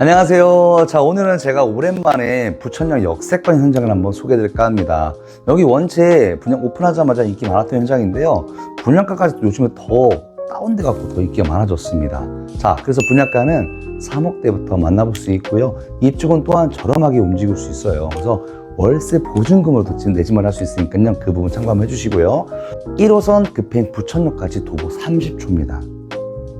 안녕하세요. 자, 오늘은 제가 오랜만에 부천역 역세권 현장을 한번 소개해드릴까 합니다. 여기 원체 분양 오픈하자마자 인기 많았던 현장인데요. 분양가까지 요즘에 더 다운돼 갖고 더 인기가 많아졌습니다. 자, 그래서 분양가는 3억대부터 만나볼 수 있고요. 입주금 또한 저렴하게 움직일 수 있어요. 그래서 월세 보증금으로도 지금 내지만 할 수 있으니까요. 그 부분 참고해 주시고요. 1호선 급행 부천역까지 도보 30초입니다.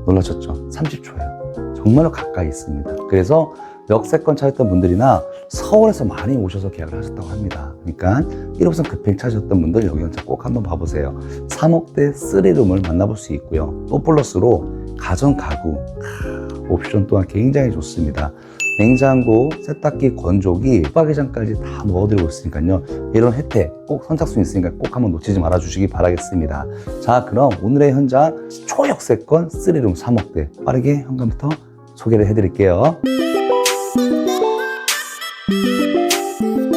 놀라셨죠? 30초예요. 정말로 가까이 있습니다. 그래서 역세권 찾았던 분들이나 서울에서 많이 오셔서 계약을 하셨다고 합니다. 그러니까 1호선 급행 찾으셨던 분들 여기 현장 꼭 한번 봐보세요. 3억대 3룸을 만나볼 수 있고요. 또 플러스로 가전 가구 크, 옵션 또한 굉장히 좋습니다. 냉장고, 세탁기, 건조기, 숙박의장까지 다 넣어드리고 있으니까요. 이런 혜택 꼭 선착순 있으니까 꼭 한번 놓치지 말아주시기 바라겠습니다. 자, 그럼 오늘의 현장 초역세권 3룸 3억대 빠르게 현관부터 소개를 해드릴게요.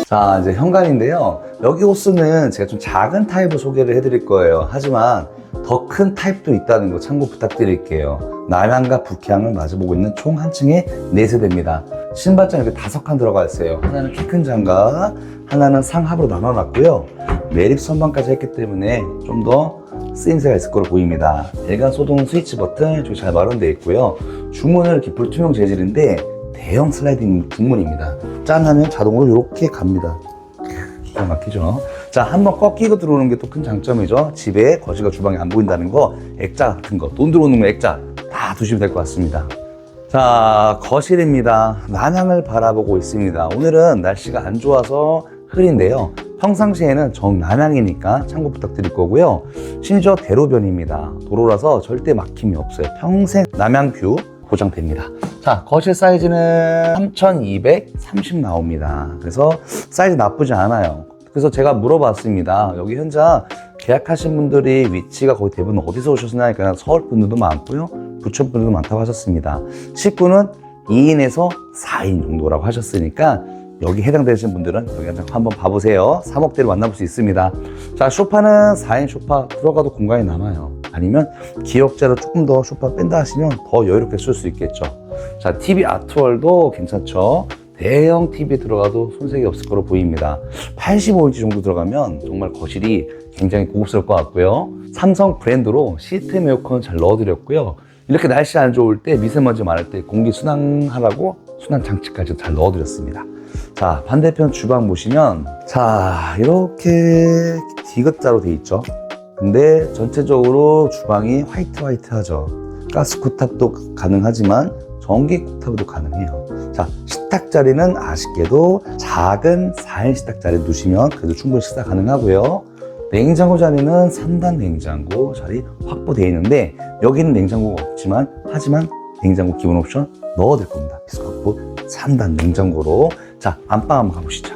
자, 이제 현관인데요. 여기 호수는 제가 좀 작은 타입을 소개를 해드릴 거예요. 하지만 더 큰 타입도 있다는 거 참고 부탁드릴게요. 남향과 북향을 마주보고 있는 총 한 층에 4세대입니다. 신발장 이렇게 다섯 칸 들어가 있어요. 하나는 키 큰 장갑, 하나는 상합으로 나눠놨고요. 매립 선반까지 했기 때문에 좀 더 쓰임새가 있을 거로 보입니다. 배관 소동 스위치 버튼 이쪽에 잘 마련되어 있고요. 주문은 이렇게 불투명 재질인데 대형 슬라이딩 중문입니다. 짠 하면 자동으로 이렇게 갑니다. 기가 막히죠. 자, 한번 꺾이고 들어오는 게 또 큰 장점이죠. 집에 거실과 주방이 안 보인다는 거, 액자 같은 거, 돈 들어오는 거 액자 다 두시면 될 것 같습니다. 자, 거실입니다. 남향을 바라보고 있습니다. 오늘은 날씨가 안 좋아서 흐린데요. 평상시에는 정남향이니까 참고 부탁드릴 거고요. 심지어 대로변입니다. 도로라서 절대 막힘이 없어요. 평생 남향 뷰 보장됩니다. 자, 거실 사이즈는 3230 나옵니다. 그래서 사이즈 나쁘지 않아요. 그래서 제가 물어봤습니다. 여기 현장 계약하신 분들이 위치가 거의 대부분 어디서 오셨나니까 서울 분들도 많고요. 부천 분들도 많다고 하셨습니다. 식구는 2인에서 4인 정도라고 하셨으니까 여기 해당되시는 분들은 여기 한번 봐보세요. 3억대를 만나볼 수 있습니다. 자, 소파는 4인 소파 들어가도 공간이 남아요. 아니면 기역자로 조금 더 소파 뺀다 하시면 더 여유롭게 쓸 수 있겠죠. 자, TV 아트월도 괜찮죠. 대형 TV 들어가도 손색이 없을 거로 보입니다. 85인치 정도 들어가면 정말 거실이 굉장히 고급스러울 것 같고요. 삼성 브랜드로 시스템 에어컨 잘 넣어드렸고요. 이렇게 날씨 안 좋을 때 미세먼지 많을 때 공기 순환하라고 순환 장치까지 잘 넣어드렸습니다. 자 반대편 주방 보시면 자 이렇게 디귿자로 돼 있죠. 근데 전체적으로 주방이 화이트 화이트하죠. 가스 쿠탑도 가능하지만 전기 쿠탑도 가능해요. 자 식탁 자리는 아쉽게도 작은 4인 식탁 자리 두시면 그래도 충분히 식사 가능하고요. 냉장고 자리는 3단 냉장고 자리 확보되어 있는데 여기는 냉장고가 없지만 하지만 냉장고 기본 옵션 넣어둘 겁니다. 비스코프 3단 냉장고로 자 안방 한번 가보시죠.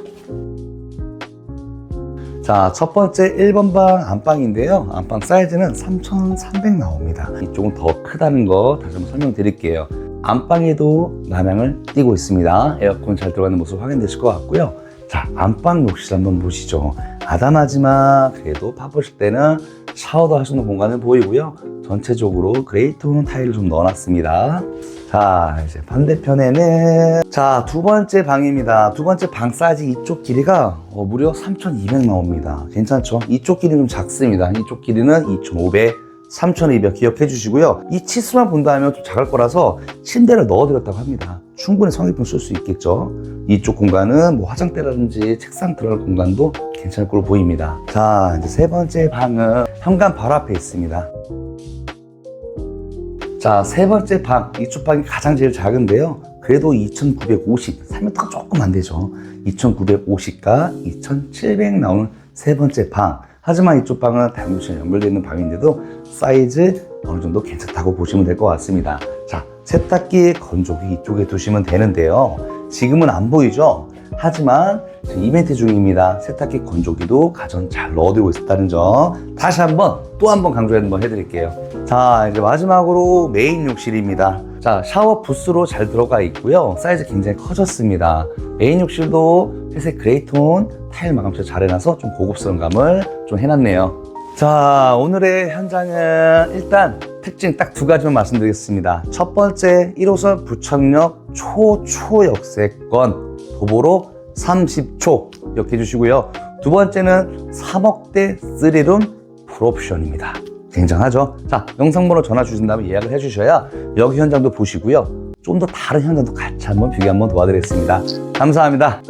자, 첫 번째 1번 방 안방인데요. 안방 사이즈는 3,300 나옵니다. 이쪽은 더 크다는 거 다시 한번 설명드릴게요. 안방에도 남향을 띄고 있습니다. 에어컨 잘 들어가는 모습 확인되실 것 같고요. 자, 안방 욕실 한번 보시죠. 아담하지만 그래도 파보실 때는 샤워도 할 수 있는 공간을 보이고요. 전체적으로 그레이톤 타일을 좀 넣어놨습니다. 자, 이제 반대편에는 자, 두 번째 방입니다. 두 번째 방 사이즈 이쪽 길이가 어, 무려 3,200 나옵니다. 괜찮죠? 이쪽 길이는 좀 작습니다. 이쪽 길이는 2,500, 3,200 기억해 주시고요. 이 치수만 본다면 좀 작을 거라서 침대를 넣어드렸다고 합니다. 충분히 성인품 쓸 수 있겠죠. 이쪽 공간은 뭐 화장대라든지 책상 들어갈 공간도 괜찮을 걸로 보입니다. 자, 이제 세 번째 방은 현관 바로 앞에 있습니다. 자, 세 번째 방. 이쪽 방이 가장 제일 작은데요. 그래도 2,950, 3m가 조금 안 되죠. 2,950과 2,700 나오는 세 번째 방. 하지만 이쪽 방은 다용도실 연결되어 있는 방인데도 사이즈 어느 정도 괜찮다고 보시면 될 것 같습니다. 자, 세탁기, 건조기 이쪽에 두시면 되는데요. 지금은 안 보이죠? 하지만 이벤트 중입니다. 세탁기, 건조기도 가전 잘 넣어두고 있었다는 점 다시 한번 또 한번 강조 한번 해드릴게요. 자, 이제 마지막으로 메인 욕실입니다. 자, 샤워 부스로 잘 들어가 있고요. 사이즈 굉장히 커졌습니다. 메인 욕실도 회색 그레이톤 타일 마감체 잘 해놔서 좀 고급스러운 감을 좀 해놨네요. 자, 오늘의 현장은 일단 특징 딱 두 가지만 말씀드리겠습니다. 첫 번째 1호선 부천역 초초역세권 도보로 30초 기억해 주시고요. 두 번째는 3억대 3룸 풀옵션입니다. 굉장하죠? 자, 영상번호 전화 주신 다음에 예약을 해 주셔야 여기 현장도 보시고요. 좀 더 다른 현장도 같이 한번 비교 한번 도와드리겠습니다. 감사합니다.